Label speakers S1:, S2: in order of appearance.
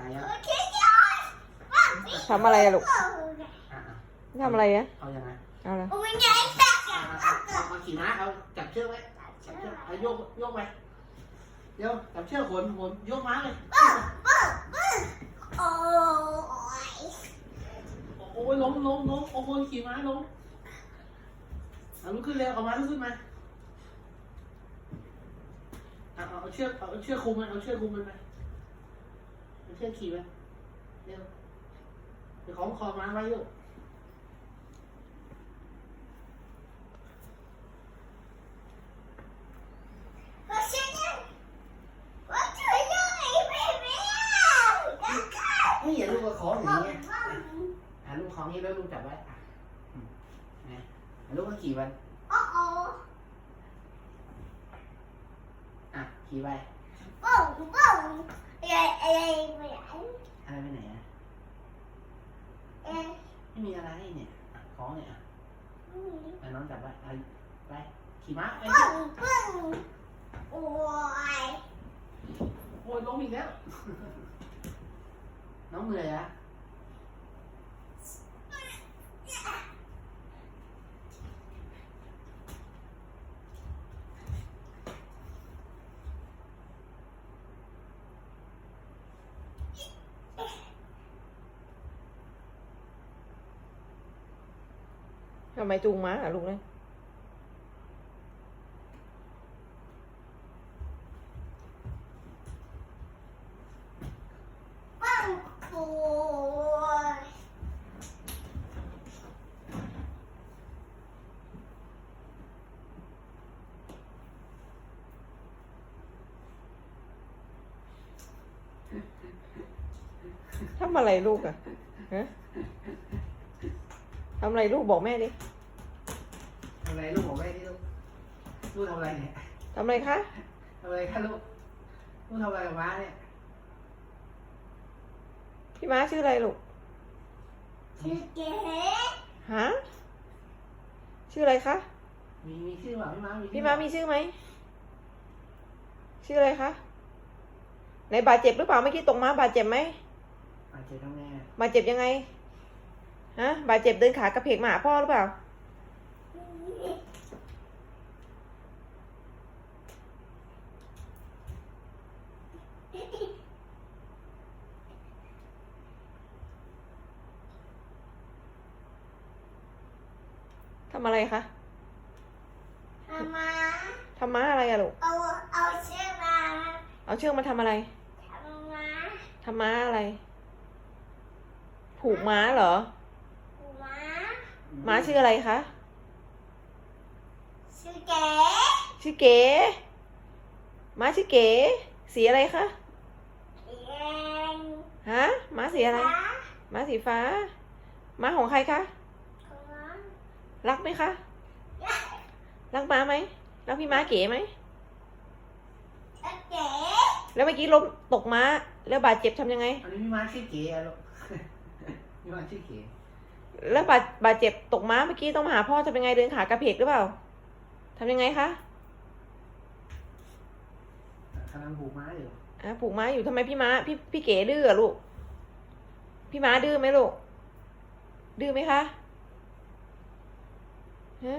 S1: ถ่ายยัง
S2: ทำอะไรอะลูก
S1: อะอะ
S2: ทำอะไรอะ
S1: เอายังไง
S2: เอาละ
S1: อะอะเอาเอาขี่ม้าเอาจับเชือกไว้จับเชือกเอาโยกโยกไปเดี๋ยวจับเชือกขนขนโยกม้าเลยโอ้ยล้มล้มล้มโอ้ยขี่ม้าล้มเอาลุกขึ้นเร็วเอาม้าลุกขึ้นมาเอาเอาเอาเชือกเอาเชือกคุมมันเอาเชือกคุมมันไป เอาเชือกขี่ไปเร็วเดี๋ยวของคอม้าไว้ลูกไม่อย่าลูกก็ของอย่างเงี้ยอะลูกของนี้แล้วลูกจับไว้อะอืมนะอะลูกก็ขี่ไปอะขี่ไป อะไรไปไหนอะไม่มีอะไรเนี่ยอะของเนี่ยอะอ่น้องจับไว้อะไปขี่ม้าไปโอ้ยล้มอีกแล้ว น้องเหนื่อยอะ
S2: ทำไมจูงม้าอะลูกนะทำอะไรลูกอะฮะ ทำอะไรลูกบอกแม่ดิ
S1: ทำอะไรลูกบอกแม่ที่ลูก ลูกทำอะไรเนี่ย
S2: ทำอะไรคะ
S1: ทำอะไรคะลูก ลูกทำอะไรกับม้าเนี่ย
S2: พี่ม้าชื่ออะไรลูกฮะ ชื่ออะไรคะ
S1: มีมีชื่อเปล่าพี่ม้ามีชื่อ
S2: พี่ม้ามีชื่อไหม ชื่ออะไรคะไหนบาดเจ็บหรือเปล่าเมื่อกี้ตกม้าบาดเจ็บไหม
S1: อาจจะทำไงอะ
S2: บาดเจ็บยังไง ฮะบาดเจ็บเดินขากระเพกมาหาพ่อหรือเปล่า ทำอะไรคะทำม้าอะไรอะลูก
S3: เอา เอาเชือกมา
S2: เอาเชือกมาทำอะไร
S3: ทำมา
S2: ทำม้าอะไร ผูกม้าเหรอ
S3: มา
S2: ม้าชื่ออะไรคะ
S3: ชื่อเก๋
S2: ชื่อเก๋ม้าชื่อเก๋สีอะไรคะ
S3: แดง
S2: ฮะม้าสีอะไร
S3: ฟ้า
S2: ม้าสีฟ้าม้าของใครคะ
S3: ของน้อง
S2: รักไหมคะ รักม้าไหมรักพี่ม้าเก๋ไหม
S3: เอาเก๋
S2: แล้วเมื่อกี้ล้มตกม้าแล้วบาดเจ็บทำยังไง
S1: อันนี้พี่ม้าชื่อเก๋อะลูกพี่ม้าชื่อเก๋
S2: แล้วบาดบาดเจ็บตกม้าเมื่อกี้ต้องมาหาพ่อทำยังไงเดินขากระเพกหรือเปล่าทำยังไงคะ
S1: กำลังผูกม้าอยู่
S2: อะผูกม้าอยู่ทำไมพี่ม้าพี่พี่เก๋ดื้ออะลูก พี่ม้าดื้อไหมลูก ดื้อไหมคะฮะ